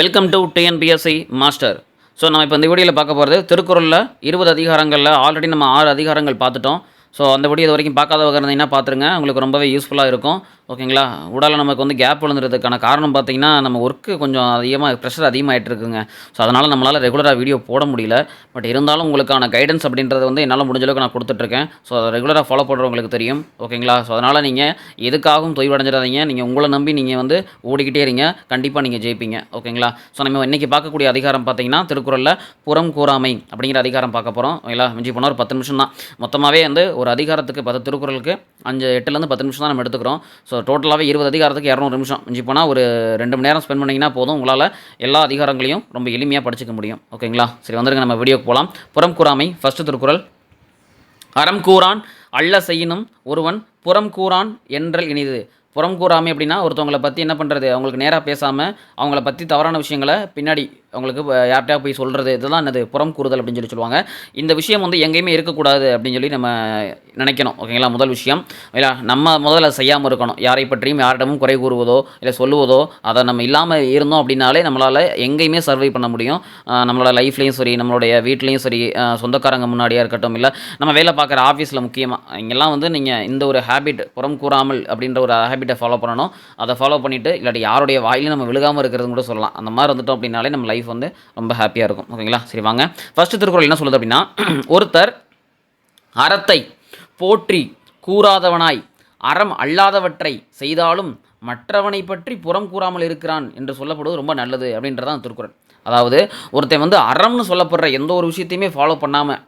Welcome to TNPSC master so நம்ம இப்போ இந்த வீடியோவில் பார்க்க போகிறது திருக்குறளில் இருபது அதிகாரங்களில் ஆல்ரெடி நம்ம ஆறு அதிகாரங்கள் பார்த்துட்டோம். ஸோ அந்த வீடியோ இது வரைக்கும் பார்க்காதவங்க இருந்தீங்கன்னா பார்த்துருங்க? உங்களுக்கு ரொம்பவே யூஸ்ஃபுல்லாக இருக்கும். ஓகேங்களா? உடலில் நமக்கு வந்து கேப் விழுந்துறதுக்கான காரணம் பார்த்தீங்கன்னா நம்ம ஒர்க்கு கொஞ்சம் அதிகமாக ப்ரெஷர் அதிகமாகிட்டு இருக்குங்க. ஸோ அதனால் நம்மளால் ரெகுலராக வீடியோ போட முடியல. பட் இருந்தாலும் உங்களுக்கான கைடன்ஸ் அப்படின்றது வந்து என்னால் முடிஞ்ச அளவுக்கு நான் கொடுத்துட்ருக்கேன். ஸோ அதை ரெகுலராக ஃபாலோ பண்ணுறவங்களுக்கு தெரியும். ஓகேங்களா? ஸோ அதனால் நீங்கள் எதுக்காகவும் தொய்வடைஞ்சிடாதீங்க. நீங்கள் உங்களை நம்பி நீங்கள் வந்து ஓடிக்கிட்டே இருங்க. கண்டிப்பாக நீங்கள் ஜெயிப்பீங்க. ஓகேங்களா? ஸோ நம்ம இன்றைக்கி பார்க்கக்கூடிய அதிகாரம் பார்த்தீங்கன்னா திருக்குறளில் புறம் கூறாமை அப்படிங்கிற அதிகாரம் பார்க்க போகிறோம் ஓகேங்களா? மிஞ்சி போனால் ஒரு பத்து நிமிஷம் தான் மொத்தமாகவே வந்து ஒரு அதிகாரத்துக்கு பத்து திருக்குறளுக்கு அஞ்சு எட்டுலேருந்து பத்து நிமிஷம் தான் நம்ம எடுத்துக்கிறோம். ஸோ டோட்டலாகவே இருபது அதிகாரத்துக்கு இரநூறு நிமிஷம். மிஞ்சி போனால் ஒரு ரெண்டு மணி நேரம் ஸ்பெண்ட் பண்ணிங்கன்னா போதும். உங்களால் எல்லா அதிகாரங்களையும் ரொம்ப எளிமையாக படிச்சுக்க முடியும். ஓகேங்களா? சரி வந்துருங்க. நம்ம வீடியோக்கு போகலாம் புறம் கூறாமை ஃபஸ்ட்டு திருக்குறள். அறம் கூறான் அல்ல செய்யினும் ஒருவன் புறம் கூறான் என்றல் இனிது புறம் கூறாமை அப்படின்னா ஒருத்தவங்களை பற்றி என்ன பண்ணுறது அவங்களுக்கு நேராக பேசாமல் அவங்கள பற்றி தவறான விஷயங்களை பின்னாடி அவங்களுக்கு இப்போ யார்கிட்டயா போய் சொல்கிறது இதெல்லாம் என்னது புறம் கூறுதல் அப்படின்னு சொல்லி சொல்லுவாங்க. இந்த விஷயம் வந்து எங்கேயுமே இருக்கக்கூடாது அப்படின்னு சொல்லி நம்ம நினைக்கணும். ஓகேங்களா முதல் விஷயம். இல்லை நம்ம முதல்ல செய்யாமல் இருக்கணும். யாரை பற்றியும் யாரிடமும் குறை கூறுவதோ இல்லை சொல்லுவதோ அதை நம்ம இல்லாமல் இருந்தோம் அப்படின்னாலே நம்மளால் எங்கேயுமே சர்வை பண்ண முடியும். நம்மளோட லைஃப்லேயும் சரி நம்மளுடைய வீட்லேயும் சரி சொந்தக்காரங்க முன்னாடியாக இருக்கட்டும் இல்லை நம்ம வேலை பார்க்குற ஆஃபீஸில் முக்கியமாக இங்கெல்லாம் வந்து நீங்கள் இந்த ஒரு ஹேபிட் புறம் கூறாமல் அப்படின்ற ஒரு ஹேபிட்டை ஃபாலோ பண்ணணும். அதை ஃபாலோ பண்ணிவிட்டு இல்லாட்டி யாருடைய வாயிலும் நம்ம விழுகாமல் இருக்கிறதுன்னு கூட சொல்லலாம். அந்த மாதிரி இருந்துட்டோம் அப்படின்னாலே நம்ம லைஃப் வந்து ரொம்ப ஹாப்பியாக இருக்கும். ஓகேங்களா சரி வாங்க. ஃபஸ்ட்டு திருக்குறள் என்ன சொல்லுது அப்படின்னா ஒருத்தர் அறத்தை போற்றி கூறாதவனாய் அறம் அல்லாதவற்றை செய்தாலும் மற்றவனை பற்றி புறம் கூறாமல் இருக்கிறான் என்று சொல்லப்படுவது ரொம்ப நல்லது அப்படின்றதான் திருக்குறள். அதாவது ஒருத்தன் வந்து அறம்னு சொல்லப்படுற எந்த ஒரு விஷயத்தையுமே ஃபாலோ பண்ணாமல்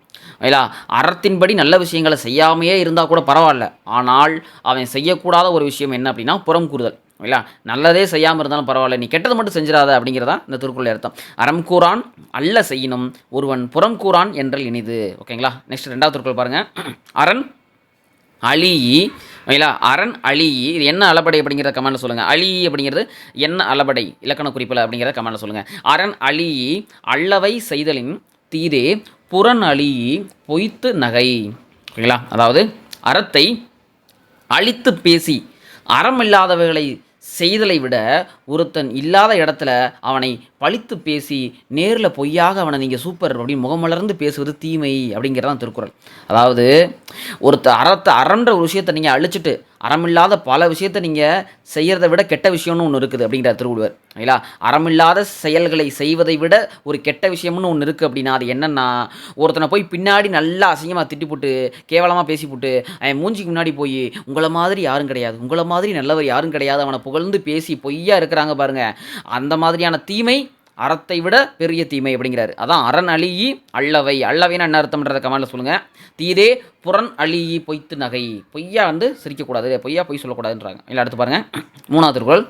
இல்லா அறத்தின்படி நல்ல விஷயங்களை செய்யாமையே இருந்தால் கூட பரவாயில்ல. ஆனால் அவன் செய்யக்கூடாத ஒரு விஷயம் என்ன அப்படின்னா புறம் கூறுதல். இல்லையா? நல்லதே செய்யாமல் இருந்தாலும் பரவாயில்ல. நீ கெட்டது மட்டும் செஞ்சிடாத அப்படிங்கிறதா இந்த திருக்குறள் அர்த்தம். அறம் கூறான் அல்ல செய்யினும் ஒருவன் புறம் கூறான் என்றல் இனிது. ஓகேங்களா நெக்ஸ்ட் ரெண்டாவது திருக்குறள் பாருங்கள் அரண் அழியி ஓகேங்களா அரண் அழியி. இது என்ன அளபடை அப்படிங்கிறத கமெண்ட்டில் சொல்லுங்கள் அழியி அப்படிங்கிறது என்ன அளபடை இலக்கண குறிப்பில் அப்படிங்கிறத கமெண்ட்டில் சொல்லுங்கள் அரண் அழியி அல்லவை செய்தலின் தீரே புறன் அழியி பொய்த்து நகை. ஓகேங்களா அதாவது அறத்தை அழித்து பேசி அறம் இல்லாதவைகளை செய்தலை விட ஒருத்தன் இல்லாத இடத்துல அவனை பழித்து பேசி நேரில் பொய்யாக அவனை நீங்கள் சூப்பர் அப்படின்னு முகமலர்ந்து பேசுவது தீமை அப்படிங்கிறதான் திருக்குறள். அதாவது ஒருத்த அறத்தை அறன்ற ஒரு விஷயத்தை நீங்கள் அழிச்சிட்டு அறமில்லாத பல விஷயத்தை நீங்கள் செய்கிறத விட கெட்ட விஷயம்னு ஒன்று இருக்குது அப்படிங்கிற திருவள்ளுவர். இல்லைங்களா? அறமில்லாத செயல்களை செய்வதை விட ஒரு கெட்ட விஷயம்னு ஒன்று இருக்குது அப்படின்னா அது என்னென்னா ஒருத்தனை போய் பின்னாடி நல்லா அசிங்கமாக திட்டி போட்டு கேவலமாக பேசி போட்டு அவன் மூஞ்சிக்கு முன்னாடி போய் உங்களை மாதிரி யாரும் கிடையாது. உங்களை மாதிரி நல்லவர் யாரும் கிடையாது. அவனை புகழ்ந்து பேசி பொய்யா இருக்கிறாங்க பாருங்க. அந்த மாதிரியான தீமை அறத்தை விட பெரிய தீமை அப்படிங்கிறாரு. அதான் அரண் அழியி அல்லவை. அல்லவைன்னு என்ன அர்த்தம்ன்றத கமெண்ட்டில் சொல்லுங்கள் தீதே புறன் அழியி பொய்த்து நகை. பொய்யா வந்து சிரிக்கக்கூடாது. பொய்யா பொய் சொல்லக்கூடாதுன்றாங்க. இல்லை அடுத்து பாருங்கள் மூணாவது குரல்.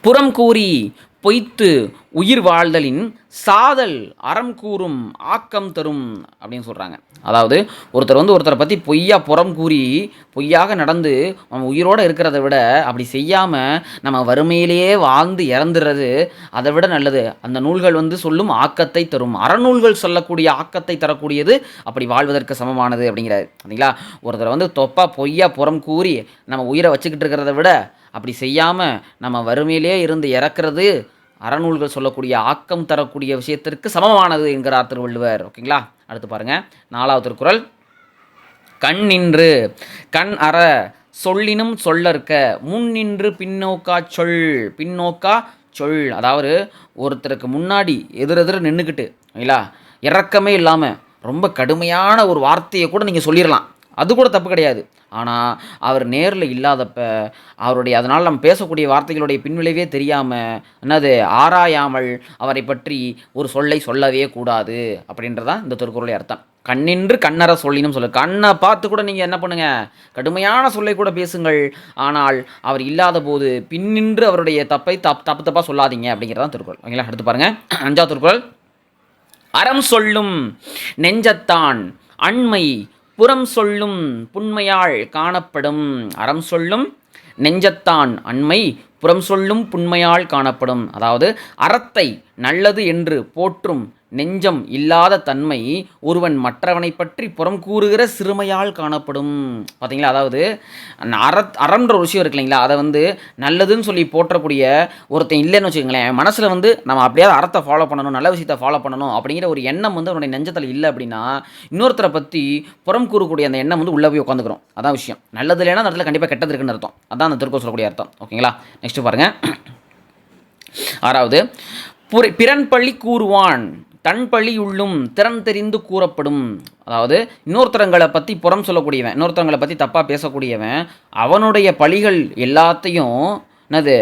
புறம் கூறி பொய்த்து உயிர் வாழ்தலின் சாதல் அறம் கூறும் ஆக்கம் தரும் அப்படின்னு சொல்கிறாங்க அதாவது ஒருத்தர் வந்து ஒருத்தரை பற்றி பொய்யா புறம் கூறி பொய்யாக நடந்து நம்ம உயிரோடு இருக்கிறத விட அப்படி செய்யாமல் நம்ம வறுமையிலேயே வாழ்ந்து இறந்துடுறது அதை விட நல்லது. அந்த நூல்கள் வந்து சொல்லும் ஆக்கத்தை தரும். அறநூல்கள் சொல்லக்கூடிய ஆக்கத்தை தரக்கூடியது அப்படி வாழ்வதற்கு சமமானது அப்படிங்கிறாரு. சரிங்களா? ஒருத்தர் வந்து தொப்பா பொய்யா புறம் கூறி நம்ம உயிரை வச்சுக்கிட்டு இருக்கிறத விட அப்படி செய்யாமல் நம்ம வறுமையிலே இருந்து இறக்குறது அறநூல்கள் சொல்லக்கூடிய ஆக்கம் தரக்கூடிய விஷயத்திற்கு சமமானது என்கிறார் திருவள்ளுவர். ஓகேங்களா? அடுத்து பாருங்கள் நாலாவது திருக்குறள். கண் நின்று கண் அற சொல்லினும் சொல்லற்க முன் நின்று பின்னோக்கா சொல் பின்னோக்கா சொல். அதாவது ஒருத்தருக்கு முன்னாடி எதிரெதிர நின்றுக்கிட்டு இல்லைங்களா? இறக்கமே இல்லாமல் ரொம்ப கடுமையான ஒரு வார்த்தையை கூட நீங்கள் சொல்லிடலாம் அது கூட தப்பு கிடையாது. ஆனால் அவர் நேரில் இல்லாதப்ப அவருடைய அதனால் நம்ம பேசக்கூடிய வார்த்தைகளுடைய பின்விளைவே தெரியாமல் என்னது ஆராயாமல் அவரை பற்றி ஒரு சொல்லை சொல்லவே கூடாது அப்படின்றதான் இந்த திருக்குறளை அர்த்தம். கண்ணின்று கண்ணற சொல்லினும் சொல்லு. கண்ணை பார்த்து கூட நீங்கள் என்ன பண்ணுங்க? கடுமையான சொல்லை கூட பேசுங்கள். ஆனால் அவர் இல்லாத போது பின்னின்று அவருடைய தப்பை தப் தப்பு தப்பாக சொல்லாதீங்க அப்படிங்கிறதான் திருக்குறள். ஓகேங்களா? அடுத்து பாருங்கள் அஞ்சாவது திருக்குறள். அறம் சொல்லும் நெஞ்சத்தான் அண்மை புறம் சொல்லும் புண்மையாள் காணப்படும் அறம் சொல்லும் நெஞ்சத்தான் அண்மை புறம் சொல்லும் புண்மையால் காணப்படும். அதாவது அறத்தை நல்லது என்று போற்றும் நெஞ்சம் இல்லாத தன்மை ஒருவன் மற்றவனை பற்றி புறம் கூறுகிற சிறுமையால் காணப்படும். பார்த்தீங்களா அதாவது அற அறன்ற ஒரு விஷயம் இருக்கு இல்லைங்களா? அதை வந்து நல்லதுன்னு சொல்லி போற்றக்கூடிய ஒருத்தன் இல்லைன்னு வச்சுக்கோங்களேன். மனசில் வந்து நம்ம அப்படியாவது அறத்தை ஃபாலோ பண்ணணும் நல்ல விஷயத்தை ஃபாலோ பண்ணணும் அப்படிங்கிற ஒரு எண்ணம் வந்து அவனுடைய நெஞ்சத்தில் இல்லை அப்படின்னா இன்னொருத்தரை பற்றி புறம் கூறக்கூடிய அந்த எண்ணம் வந்து உள்ளே போய் உட்காந்துக்கிறோம் அதான் விஷயம். நல்லது இல்லைன்னா அந்த இடத்துல கண்டிப்பாக கெட்டது இருக்குன்னு அர்த்தம். அதான் அந்த திருக்கோ சொல்லக்கூடிய அர்த்தம். ஓகேங்களா? நெக்ஸ்ட் பாருங்கள் ஆறாவது புரி பிறன் பள்ளி கூறுவான். தன் பள்ளி உள்ளும் திறன் தெரிந்து கூறப்படும். அதாவது இன்னொருத்தரங்களை பற்றி புறம் சொல்லக்கூடியவன் இன்னொருத்தரங்களை பற்றி தப்பாக பேசக்கூடியவன் அவனுடைய பழிகள் எல்லாத்தையும் என்னது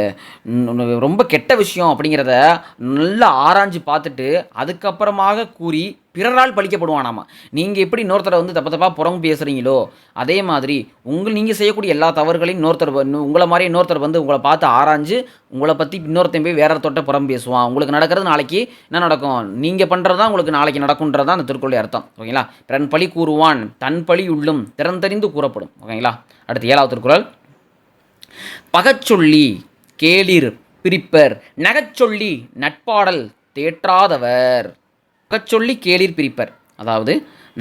ரொம்ப கெட்ட விஷயம் அப்படிங்கிறத நல்லா ஆராய்ஞ்சு பார்த்துட்டு அதுக்கப்புறமாக கூறி பிறரால் பழிக்கப்படுவானாமா? நீங்கள் எப்படி இன்னொருத்தரை வந்து தப்பு தப்பாக புறம் பேசுகிறீங்களோ அதே மாதிரி உங்கள் நீங்கள் செய்யக்கூடிய எல்லா தவறுகளையும் இன்னொருத்தர் வந்து- உங்களை மாதிரி இன்னொருத்தர் வந்து உங்களை பார்த்து ஆராய்ஞ்சு உங்களை பற்றி இன்னொருத்தன் போய் வேற தொட்ட புறம் பேசுவான். உங்களுக்கு நடக்கிறது நாளைக்கு என்ன நடக்கும்? நீங்கள் பண்ணுறது தான் உங்களுக்கு நாளைக்கு நடக்குன்றது தான் அந்த திருக்குறளை அர்த்தம். ஓகேங்களா? பிறன் பழி கூறுவான் தன் பழி உள்ளும் திறந்தறிந்து கூறப்படும். ஓகேங்களா? அடுத்து ஏழாவது திருக்குறள். பகச்சொல்லி கேளிர் பிரிப்பர் நகச்சொல்லி நட்பாடல் தேற்றாதவர். சொல்லி கேளிர் பிரிப்பர். அதாவது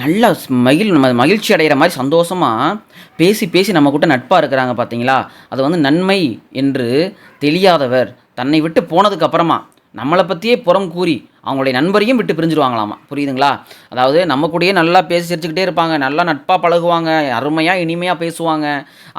நல்லா மகிழ் நம்ம மகிழ்ச்சி அடைகிற மாதிரி சந்தோஷமாக பேசி பேசி நம்ம கிட்ட நட்பாக இருக்கிறாங்க பார்த்தீங்களா அது வந்து நன்மை என்று தெரியாதவர் தன்னை விட்டு போனதுக்கப்புறமா நம்மளை பற்றியே புறம் கூறி அவங்களுடைய நண்பரையும் விட்டு பிரிஞ்சிருவாங்களாமா? புரியுதுங்களா? அதாவது நம்ம கூடயே நல்லா பேசி சிரிச்சுக்கிட்டே இருப்பாங்க நல்லா நட்பாக பழகுவாங்க அருமையாக இனிமையாக பேசுவாங்க.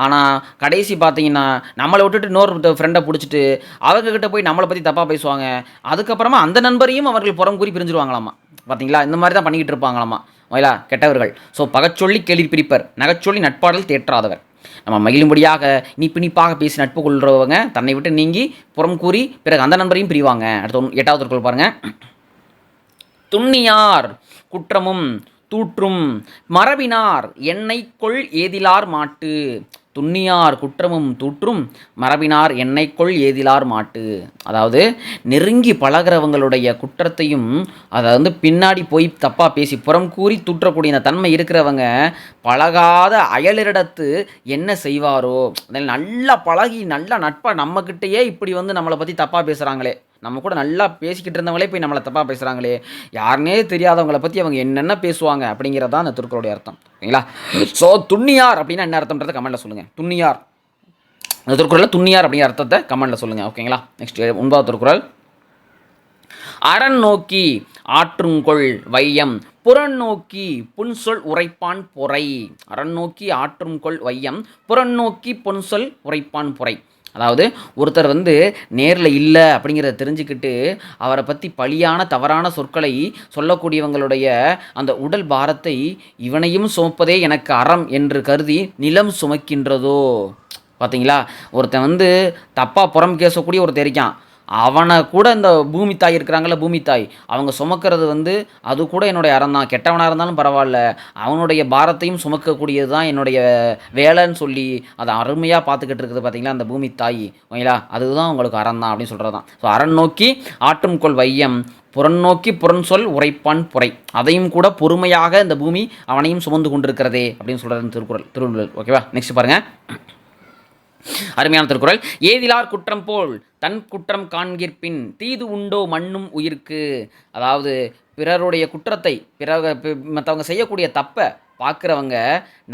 ஆனால் கடைசி பார்த்தீங்கன்னா நம்மளை விட்டுட்டு இன்னொரு ஃப்ரெண்டை பிடிச்சிட்டு அவங்கக்கிட்ட போய் நம்மளை பற்றி தப்பாக பேசுவாங்க. அதுக்கப்புறமா அந்த நண்பரையும் அவர்கள் புறம் கூறி பிரிஞ்சிருவாங்களாமா? பார்த்தீங்களா? இந்த மாதிரி தான் பண்ணிக்கிட்டு இருப்பாங்களாமா? மயிலா கெட்டவர்கள். ஸோ பகச்சொல்லி கேளிர் பிரிப்பர் நகைச்சொல்லி நட்பாடல் தேற்றாதவர். நம்ம மகிழும்படியாக இனிப்பு இனிப்பாக பேசி நட்பு கொள்றவங்க தன்னை விட்டு நீங்கி புறம் கூறி பிறகு அந்த நண்பரையும் பிரிவாங்க. அடுத்த ஒன்று- எட்டாவது திருக்குறள் பாருங்க. துண்ணியார் குற்றமும் தூற்றும் மரபினார் எண்ணெய் கொள் ஏதிலார் மாட்டு. துண்ணியார் குற்றமும் தூற்றும் மரபினார் எண்ணெய் ஏதிலார் மாட்டு. அதாவது நெருங்கி பழகிறவங்களுடைய குற்றத்தையும் அதை வந்து பின்னாடி போய் தப்பாக பேசி புறம் கூறி தூற்றக்கூடிய இந்த தன்மை இருக்கிறவங்க பழகாத அயலரிடத்து என்ன செய்வாரோ அதில் நல்லா பழகி நல்லா நட்பாக நம்மக்கிட்டேயே இப்படி வந்து நம்மளை பற்றி தப்பாக பேசுகிறாங்களே நம்ம கூட நல்லா பேசிக்கிட்டு இருந்தவங்களே போய் நம்மளை தப்பாக பேசுகிறாங்களே யாருனே தெரியாதவங்கள பற்றி அவங்க என்னென்ன பேசுவாங்க அப்படிங்கிறது தான் அந்த திருக்குறளுடைய அர்த்தம். ஓகேங்களா ஸோ துண்ணியார் அப்படின்னா என்ன அர்த்தம்ன்றதை கமெண்ட்டில் சொல்லுங்கள் துண்ணியார் அந்த திருக்குறளில் துண்ணியார் அப்படிங்கிற அர்த்தத்தை கமெண்ட்டில் சொல்லுங்கள் ஓகேங்களா? நெக்ஸ்ட் ஒன்பதாவது திருக்குறள். அரண் நோக்கி ஆற்றுங்கொள் வையம் புறன் நோக்கி புன்சொல் உரைப்பான் பொறை. அரண் நோக்கி ஆற்றுங்கொள் வையம் புறன் நோக்கி புன்சொல் உரைப்பான் பொறை. அதாவது ஒருத்தர் வந்து நேரில் இல்லை அப்படிங்கிறத தெரிஞ்சுக்கிட்டு அவரை பற்றி பழியான தவறான சொற்களை சொல்லக்கூடியவங்களுடைய அந்த உடல் பாரத்தை இவனையும் சுமப்பதே எனக்கு அறம் என்று கருதி நிலம் சுமக்கின்றதோ. பார்த்தீங்களா ஒருத்தன் வந்து தப்பாக புறம் பேசக்கூடிய ஒருத்தன் இருக்கான். அவனை கூட இந்த பூமி தாய் இருக்கிறாங்கல்ல பூமி தாய். அவங்க சுமக்கிறது வந்து அது கூட என்னுடைய அறம் தான். கெட்டவனாக இருந்தாலும் பரவாயில்ல. அவனுடைய பாரத்தையும் சுமக்கக்கூடியது தான் என்னுடைய வேலைன்னு சொல்லி அதை அருமையாக பார்த்துக்கிட்டு இருக்குது பார்த்தீங்களா அந்த பூமி தாய். ஓகேங்களா? அதுதான் உங்களுக்கு அறம் தான் அப்படின்னு சொல்கிறது தான் ஸோ அறம் நோக்கி ஆற்றும் கொள் வையம். புறன் நோக்கி புறன் சொல் உரைப்பான் புரை. அதையும் கூட பொறுமையாக இந்த பூமி அவனையும் சுமந்து கொண்டிருக்கிறதே அப்படின்னு சொல்கிறது திருக்குறள் திருவள்ளுவர் ஓகேவா? நெக்ஸ்ட் பாருங்கள் அருமையான திருக்குறள். ஏதிலார் குற்றம் போல் தன் குற்றம் காண்கிற்பின் தீது உண்டோ மண்ணும் உயிர்க்கு? அதாவது பிறருடைய குற்றத்தை பிற மற்றவங்க செய்யக்கூடிய தப்பை பார்க்குறவங்க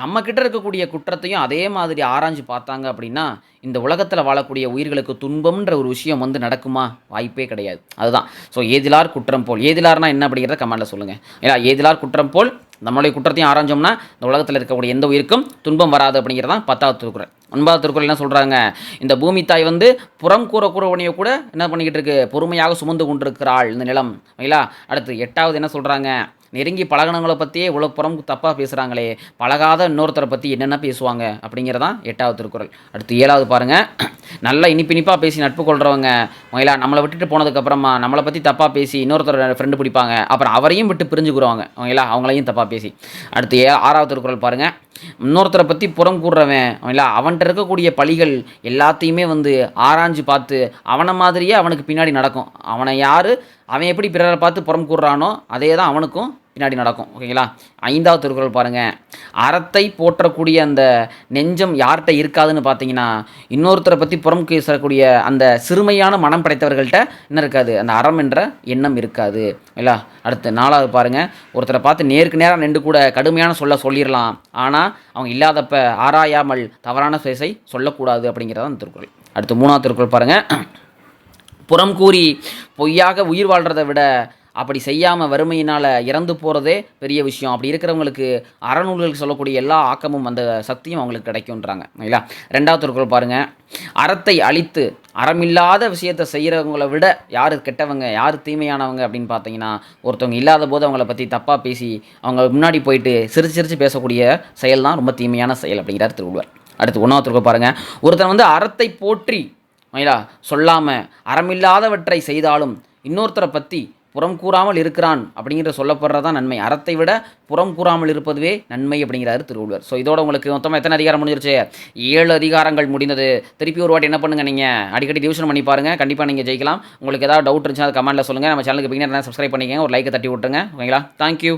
நம்மக்கிட்ட இருக்கக்கூடிய குற்றத்தையும் அதே மாதிரி ஆராய்ஞ்சு பார்த்தாங்க அப்படின்னா இந்த உலகத்தில் வாழக்கூடிய உயிர்களுக்கு துன்பம்ன்ற ஒரு விஷயம் வந்து நடக்குமா? வாய்ப்பே கிடையாது. அதுதான். ஸோ ஏதிலார் குற்றம் போல். ஏதிலார்னா என்ன? அப்படிங்கிறத கமெண்ட்டில் சொல்லுங்கள் ஏன்னா ஏதிலார் குற்றம் போல் நம்மளுடைய குற்றத்தையும் ஆராய்ஞ்சோம்னா இந்த உலகத்தில் இருக்கக்கூடிய எந்த உயிருக்கும் துன்பம் வராது அப்படிங்கிறதான் பத்தாவது திருக்குறள். ஒன்பதாவது திருக்குறள் என்ன சொல்கிறாங்க இந்த பூமி தாய் வந்து புறம் கூற கூறவனையை கூட என்ன பண்ணிக்கிட்டு இருக்கு? பொறுமையாக சுமந்து கொண்டிருக்கிறாள் இந்த நிலம். ஓகேங்களா அடுத்து எட்டாவது என்ன சொல்கிறாங்க நெருங்கி பழகினவங்களை பற்றியே இவ்வளோ புறம் தப்பாக பேசுகிறாங்களே பழகாத இன்னொருத்தரை பற்றி என்னென்ன பேசுவாங்க? அப்படிங்கிறதான் எட்டாவது திருக்குறள். அடுத்து ஏழாவது பாருங்கள் நல்லா இனிப்பு இனிப்பாக பேசி நட்பு கொள்கிறவங்க மயிலா நம்மளை விட்டுட்டு போனதுக்கப்புறமா நம்மளை பற்றி தப்பாக பேசி இன்னொருத்தர் ஃப்ரெண்டு பிடிப்பாங்க. அப்புறம் அவரையும் விட்டு பிரிஞ்சுக்குருவாங்க. ஓகேங்களா அவங்களையும் தப்பாக பேசி. அடுத்து ஏ ஆறாவது திருக்குறள் பாருங்கள் இன்னொருத்தரை பற்றி புறம் கூடுறவன் இல்லை அவன்கிட்ட இருக்கக்கூடிய பழிகள் எல்லாத்தையுமே வந்து ஆராய்ஞ்சு பார்த்து அவனை மாதிரியே அவனுக்கு பின்னாடி நடக்கும். அவனை யார் அவன் எப்படி பிறரை பார்த்து புறம் கூடுறானோ அதே தான் அவனுக்கும் பின்னாடி நடக்கும் ஓகேங்களா? ஐந்தாவது திருக்குறள் பாருங்கள் அறத்தை போற்றக்கூடிய அந்த நெஞ்சம் யார்கிட்ட இருக்காதுன்னு பார்த்தீங்கன்னா இன்னொருத்தரை பற்றி புறம் பேசக்கூடிய அந்த சிறுமையான மனம் படைத்தவர்கள்ட்ட என்ன இருக்காது? அந்த அறம் என்ற எண்ணம் இருக்காது. இல்லா அடுத்து நாலாவது பாருங்கள் ஒருத்தரை பார்த்து நேருக்கு நேராக நின்று கூட கடுமையான சொல்ல சொல்லிடலாம் ஆனால் அவங்க இல்லாதப்ப ஆராயாமல் தவறான பேசை சொல்லக்கூடாது அப்படிங்கிறது அந்த திருக்குறள். அடுத்து மூணாவது திருக்குறள் பாருங்கள் புறம் கூறி பொய்யாக உயிர் வாழ்கிறத விட அப்படி செய்யாமல் வறுமையினால் இறந்து போகிறதே பெரிய விஷயம். அப்படி இருக்கிறவங்களுக்கு அறநூல்களுக்கு சொல்லக்கூடிய எல்லா ஆக்கமும் அந்த சக்தியும் அவங்களுக்கு கிடைக்கும்ன்றாங்க. இல்லையா ரெண்டாவது திருக்குறள் பாருங்கள் அறத்தை அழித்து அறமில்லாத விஷயத்தை செய்கிறவங்கள விட யார் கெட்டவங்க யார் தீமையானவங்க அப்படின்னு பார்த்தீங்கன்னா ஒருத்தவங்க இல்லாத போது அவங்கள பற்றி தப்பாக பேசி அவங்க முன்னாடி போயிட்டு சிரிச்சு சிரிச்சு பேசக்கூடிய செயல் தான் ரொம்ப தீமையான செயல் அப்படிங்கிறார் திருவள்ளுவர். அடுத்து ஒன்றாவது திருக்குறள் பாருங்கள் ஒருத்தன் வந்து அறத்தை போற்றி மைலா சொல்லாமல் அறமில்லாதவற்றை செய்தாலும் இன்னொருத்தரை பற்றி புறம் கூறாமல் இருக்கிறான் அப்படிங்கிற சொல்லப்படுறதான் நன்மை. அறத்தை விட புறம் கூறாமல் இருப்பதுவே நன்மை அப்படிங்கிறாரு திருவள்ளுவர். ஸோ இதோட உங்களுக்கு மொத்தமாக எத்தனை அதிகாரம் முடிஞ்சிருச்சு? ஏழு அதிகாரங்கள் முடிந்தது. திருப்பி ஒரு வாட்டி என்ன பண்ணுங்கள் நீங்கள் அடிக்கடி டிவிஷன் பண்ணி பாருங்கள் கண்டிப்பாக நீங்கள் ஜெயிக்கலாம். உங்களுக்கு ஏதாவது டவுட் இருந்துச்சுன்னா அது கமெண்ட்டில் சொல்லுங்கள் நம்ம சேனலுக்கு பிகினர் சப்ஸ்கிரைப் பண்ணிக்கங்க. ஒரு லைக்கை தட்டி விட்டுருங்க. ஓகேங்களா? தேங்க்யூ